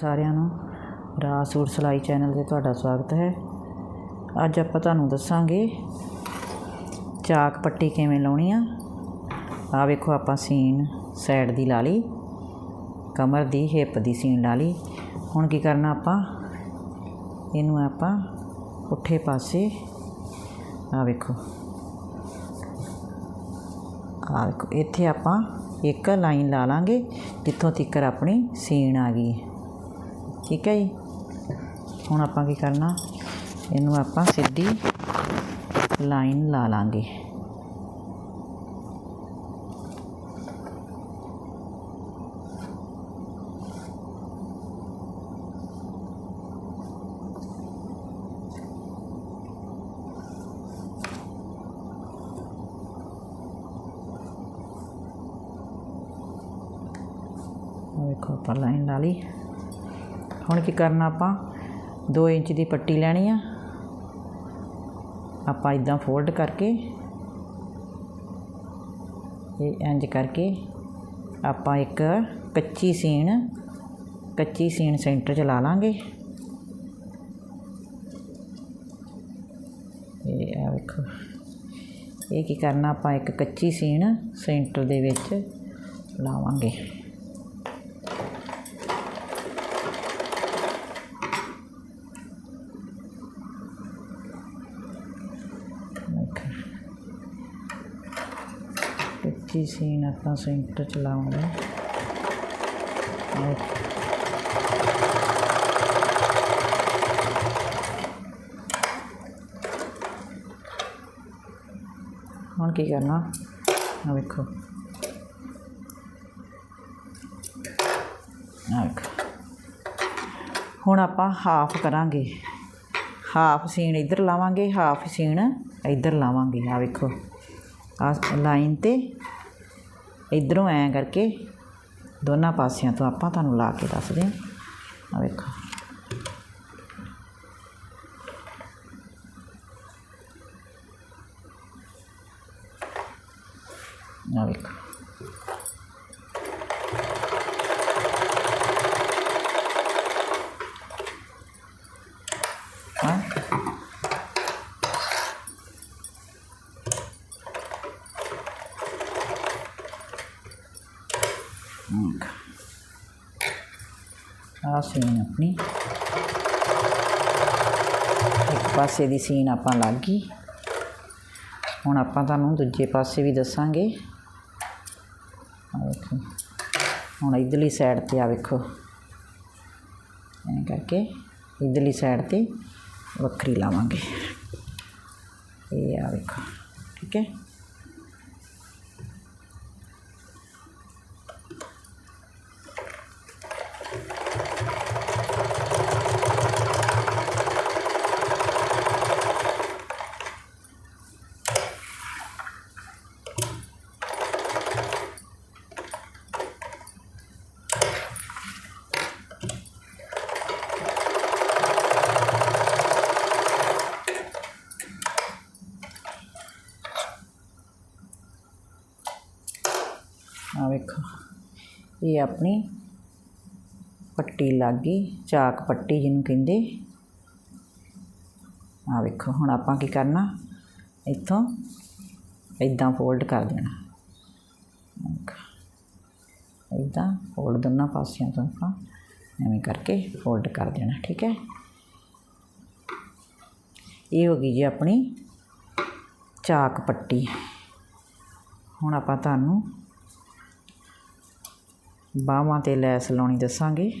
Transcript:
ਸਾਰਿਆਂ ਨੂੰ ਰਾਜ ਸੂਟ ਸਿਲਾਈ ਚੈਨਲ ਤੇ ਤੁਹਾਡਾ ਸਵਾਗਤ ਹੈ। ਅੱਜ ਆਪਾਂ ਤੁਹਾਨੂੰ ਦੱਸਾਂਗੇ ਚਾਕ ਪੱਟੀ ਕਿਵੇਂ ਲਾਉਣੀ ਆ। ਆ ਵੇਖੋ ਆਪਾਂ ਸੀਨ ਸਾਈਡ ਦੀ ਲਾ ਲਈ, ਕਮਰ ਦੀ, ਹਿੱਪ ਦੀ ਸੀਨ ਲਾ ਲਈ। ਹੁਣ ਕੀ ਕਰਨਾ ਆਪਾਂ? ਇਹਨੂੰ ਆਪਾਂ ਪੁੱਠੇ ਪਾਸੇ ਆ ਵੇਖੋ। ਆ ਵੇਖੋ, ਇੱਥੇ ਆਪਾਂ ਇੱਕ ਲਾਈਨ ਲਾ ਲਾਂਗੇ, ਜਿੱਥੋਂ ਤੱਕਰ ਆਪਣੀ ਸੀਨ ਆ ਗਈ। ਠੀਕ ਹੈ ਜੀ ਹੁਣ ਆਪਾਂ ਕੀ ਕਰਨਾ ਇਹਨੂੰ ਆਪਾਂ ਸਿੱਧੀ ਲਾਈਨ ਲਾ ਲਾਂਗੇ ਆਹ ਵੇਖੋ ਆਪਾਂ ਲਾਈਨ ਲਾ ਲਈ ਹੁਣ ਕੀ ਕਰਨਾ ਆਪਾਂ? 2 ਇੰਚ ਦੀ ਪੱਟੀ ਲੈਣੀ ਆ। ਆਪਾਂ ਇਦਾਂ ਫੋਲਡ ਕਰਕੇ ਇਹ ਇੰਜ ਕਰਕੇ ਆਪਾਂ ਇੱਕ ਕੱਚੀ ਸੀਨ ਕੱਚੀ ਸੀਨ ਸੈਂਟਰ 'ਚ ਲਾ ਲਾਂਗੇ। ਇਹ ਆ ਵੇਖੋ। ਇਹ ਕੀ ਕਰਨਾ ਆਪਾਂ? ਇੱਕ ਕੱਚੀ ਸੀਨ ਸੈਂਟਰ ਦੇ ਵਿੱਚ ਲਾਵਾਂਗੇ। ਓਕੇ ਕੱਚੀ ਸੀਨ ਆਪਾਂ ਸੈਂਟਰ ਚ ਲਾਉਂਗੇ ਓਕੇ ਹੁਣ ਕੀ ਕਰਨਾ ਆ ਵੇਖੋ ਆ ਵੇਖੋ ਹੁਣ ਆਪਾਂ ਹਾਫ ਕਰਾਂਗੇ ਹਾਫ ਸੀਨ ਇੱਧਰ ਲਾਵਾਂਗੇ ਹਾਫ ਸੀਨ ਇੱਧਰ ਲਾਵਾਂਗੇ ਆ ਵੇਖੋ। ਆ ਲਾਈਨ ਤੇ ਇਧਰੋਂ ਐ ਕਰਕੇ ਦੋਨਾਂ ਪਾਸਿਆਂ ਤੋਂ ਆਪਾਂ ਤੁਹਾਨੂੰ ਲਾ ਕੇ ਦੱਸਦੇ ਹਾਂ ਆ ਵੇਖੋ। ਆ ਵੇਖੋ। ਆ ਸੀਨ ਆਪਣੀ। ਇੱਕ ਪਾਸੇ ਦੀ ਸੀਨ ਆਪਾਂ ਲੱਗ ਗਈ। ਹੁਣ ਆਪਾਂ ਤੁਹਾਨੂੰ ਦੂਜੇ ਪਾਸੇ ਵੀ ਦੱਸਾਂਗੇ। ਵੇਖੋ ਹੁਣ ਇਧਰਲੀ ਸਾਈਡ ਤੇ ਆ ਵੇਖੋ। ਐਂ ਕਰਕੇ ਇਧਰਲੀ ਸਾਈਡ ਤੇ ਵੱਖਰੀ ਲਾਵਾਂਗੇ। ਇਹ ਆ ਵੇਖੋ, ਠੀਕ ਹੈ। ਆ ਵੇਖੋ। ਇਹ ਆਪਣੀ ਪੱਟੀ ਲੱਗ ਗਈ, ਚਾਕ ਪੱਟੀ ਜਿਹਨੂੰ ਕਹਿੰਦੇ। ਆ ਵੇਖੋ, ਹੁਣ ਆਪਾਂ ਕੀ ਕਰਨਾ? ਇੱਥੋਂ ਇਦਾਂ ਫੋਲਡ ਕਰ ਦੇਣਾ। ਇਦਾਂ ਫੋਲਡ ਦੋਨਾਂ ਪਾਸਿਆਂ ਤੋਂ ਆਪਾਂ ਐਵੇਂ ਕਰਕੇ ਫੋਲਡ ਕਰ ਦੇਣਾ, ਠੀਕ ਹੈ? ਇਹ ਹੋ ਗਈ ਜੀ ਆਪਣੀ ਚਾਕ ਪੱਟੀ। ਹੁਣ ਆਪਾਂ ਤੁਹਾਨੂੰ ਬਾਹਵਾਂ ਤੇ ਲੈਸ ਲਾਉਣੀ ਦੱਸਾਂਗੇ।